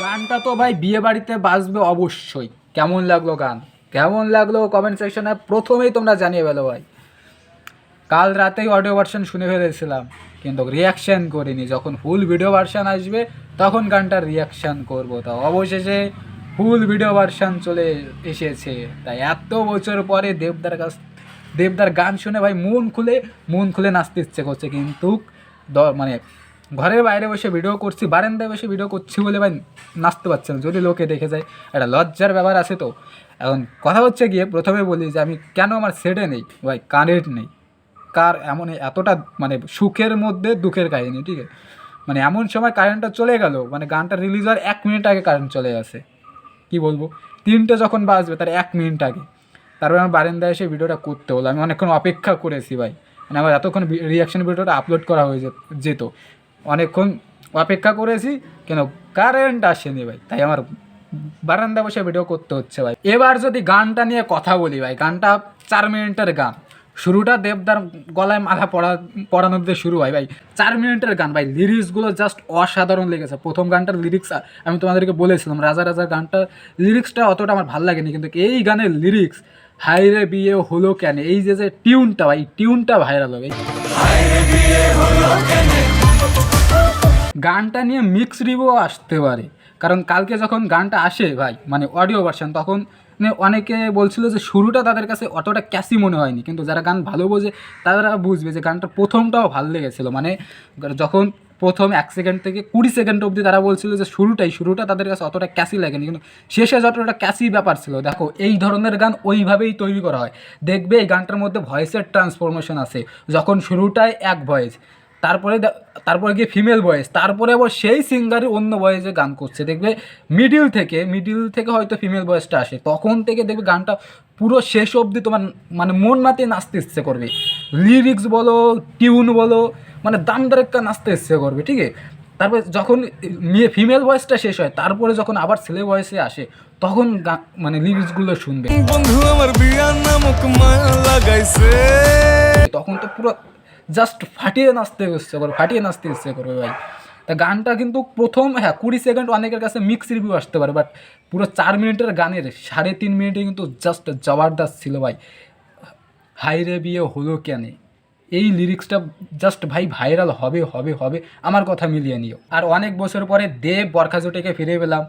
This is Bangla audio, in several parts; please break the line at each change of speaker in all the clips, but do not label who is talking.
গানটা তো ভাই বিয়ে বাড়িতে বাজবে অবশ্যই। কেমন লাগল গান? কেমন লাগল কমেন্ট সেকশনে প্রথমেই তোমরা জানিয়ে ফেলো ভাই। কাল রাতেই অডিও ভার্সন শুনে ফেলেছিলাম। কিন্তু রিয়াকশান করিনি। যখন ফুল ভিডিও ভার্সন আসবে, তখন গানটার রিয়াকশান করব। তা অবশেষে ফুল ভিডিও ভার্সন চলে এসেছে। তাই এত বছর পরে দেবদার কাছ দেবদার গান শুনে ভাই মন খুলে মন খুলে নাচতে ইচ্ছে করছে। কিন্তু মানে ঘরের বাইরে বসে ভিডিও করছি, বারান্দায় বসে ভিডিও করছি বলে ভাই নাচতে পারছে না। যদি লোকে দেখে যায়, একটা লজ্জার ব্যাপার আছে তো। এখন কথা হচ্ছে গিয়ে প্রথমে বলি যে আমি কেন আমার সেটে নেই? ভাই কারেন্ট নেই? কার এমন এতটা মানে সুখের মধ্যে দুঃখের কাহিনী, ঠিক আছে? মানে এমন সময় কারেন্টটা চলে গেল মানে গানটা রিলিজ হওয়ার এক মিনিট আগে কারেন্ট চলে আসে। কি বলব? তিনটে যখন বাজবে, তার এক মিনিট আগে। তারপরে আমার বারান্দায় এসে ভিডিওটা করতে হলো। আমি অনেকক্ষণ অপেক্ষা করেছি ভাই। মানে আমার এতক্ষণ রিয়াকশন ভিডিওটা আপলোড করা হয়ে যেত- যেত। অনেকক্ষণ অপেক্ষা করেছি, কেন কারেন্ট আসেনি ভাই। তাই আমার বারান্দা বসে ভিডিও করতে হচ্ছে ভাই। এবার যদি গানটা নিয়ে কথা বলি ভাই, গানটা চার মিনিটের গান। শুরুটা দেবদার গলায় মালা পড়া পড়ানো দিয়ে শুরু হয় ভাই। চার মিনিটের গান ভাই লিরিক্সগুলো জাস্ট অসাধারণ লেগেছে। প্রথম গানটার লিরিক্স আমি তোমাদেরকে বলেছিলাম, রাজা রাজার গানটার লিরিক্সটা অতটা আমার ভালো লাগেনি, কিন্তু এই গানের লিরিক্স হাইরে বিয়ে হলো কেন? এই যে যে টিউনটা ভাই টিউনটা ভাইরাল হবে গানটা নিয়ে মিক্স রিভিউ আসতে পারে। কারণ কালকে যখন গানটা আসে ভাই মানে অডিও ভার্সন তখন মানে অনেকে বলছিল যে শুরুটা তাদের কাছে অতটা ক্যাসি মনে হয়নি। কিন্তু যারা গান ভালো বোঝে, তারা বুঝবে যে গানটা প্রথমটাও ভালো লেগেছিলো। মানে যখন প্রথম এক সেকেন্ড থেকে কুড়ি সেকেন্ড অবধি তারা বলছিল যে শুরুটাই, শুরুটা তাদের কাছে অতটা ক্যাসি লাগেনি। কিন্তু শেষে যতটা ক্যাসি ব্যাপার ছিল, দেখো, এই ধরনের গান ওইভাবেই তৈরি করা হয়। দেখবে এই গানটার মধ্যে ভয়েসের ট্রান্সফরমেশন আছে যখন শুরুটায় এক ভয়েস তারপরে তারপরে গিয়ে ফিমেল ভয়েস তারপরে আবার সেই সিঙ্গারই অন্য ভয়েসে গান করছে। দেখবে মিডিল থেকে মিডিল থেকে হয়তো ফিমেল ভয়েসটা আসে তখন থেকে দেখবে গানটা পুরো শেষ অবধি তোমার মানে মন মাতিয়ে নাচতে ইচ্ছে করবে। লিরিক্স বলো টিউন বলো মানে দাম দারেক্কা নাচতে ইচ্ছে করবে ঠিক আছে? তারপরে যখন মেয়ে ফিমেল ভয়েসটা শেষ হয় তারপরে যখন আবার ছেলে ভয়েসে আসে তখন মানে লিরিক্সগুলো শুনবে।
বন্ধু আমার বিয়ার নামক মায়া লাগাইছে
তখন তো পুরো জাস্ট ফাটিয়ে নাচতে ইচ্ছে করবে ফাটিয়ে নাচতে ইচ্ছে করবে ভাই। তা গানটা কিন্তু প্রথম হ্যাঁ কুড়ি সেকেন্ড অনেকের কাছে মিক্স রিভিউ আসতে পারে বাট পুরো চার মিনিটের গানের, সাড়ে তিন মিনিটে কিন্তু জাস্ট জবরদস্ত ছিল ভাই। হাইরে বিয়ে হলো কেন? এই লিরিক্সটা জাস্ট ভাই ভাইরাল হবে হবে হবে, আমার কথা মিলিয়ে নিও। আর অনেক বছর পরে দেব বরখা জুটিকে ফিরে পেলাম।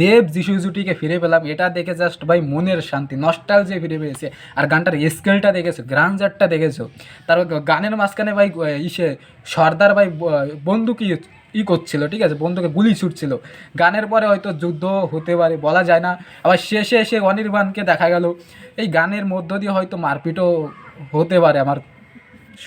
দেব যিশু জুটিকে ফিরে পেলাম, এটা দেখে জাস্ট ভাই মনের শান্তি নস্টাল যে ফিরে পেয়েছে। আর গানটার স্কেলটা দেখেছ গ্রাঞ্জারটা দেখেছ? তারপর গানের মাঝখানে ভাই ইসে সর্দার ভাই বন্দুক ই করছিল, ঠিক আছে? বন্ধুকে গুলি ছুটছিল। গানের পরে হয়তো যুদ্ধ হতে পারে, বলা যায় না। আবার শেষে এসে অনির্বাণকে দেখা গেল। এই গানের মধ্য দিয়ে হয়তো মারপিটও হতে পারে আমার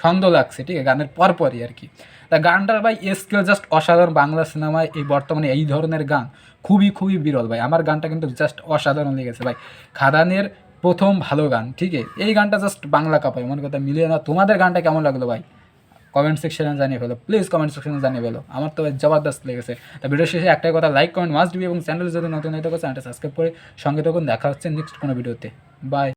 সন্দেহ লাগছে, ঠিক আছে? গানের পরপরই আর কি। তা গানটার ভাই স্কেল জাস্ট অসাধারণ বাংলা সিনেমায় এই বর্তমানে এই ধরনের গান খুবই খুবই বিরল ভাই। আমার গানটা কিন্তু জাস্ট অসাধারণ লেগেছে ভাই। খাদানের প্রথম ভালো গান, ঠিক আছে? এই গানটা জাস্ট বাংলা কাপায়। মনে কথা মিলিয়ে না তোমাদের গানটা কেমন লাগল ভাই? কমেন্ট সেকশনে জানিয়ে ফেলো। প্লিজ কমেন্ট সেকশনে জানিয়ে ফেলো। আমার তো জবরদস্ত লেগেছে। তা ভিডিও শেষে একটাই কথা লাইক কমেন্ট মাস্ট বি এবং চ্যানেল যদি নতুন হয়ে থাকো, চ্যানেলটা সাবস্ক্রাইব করে সঙ্গে তখন দেখা হচ্ছে নেক্সট কোনো ভিডিওতে। বাই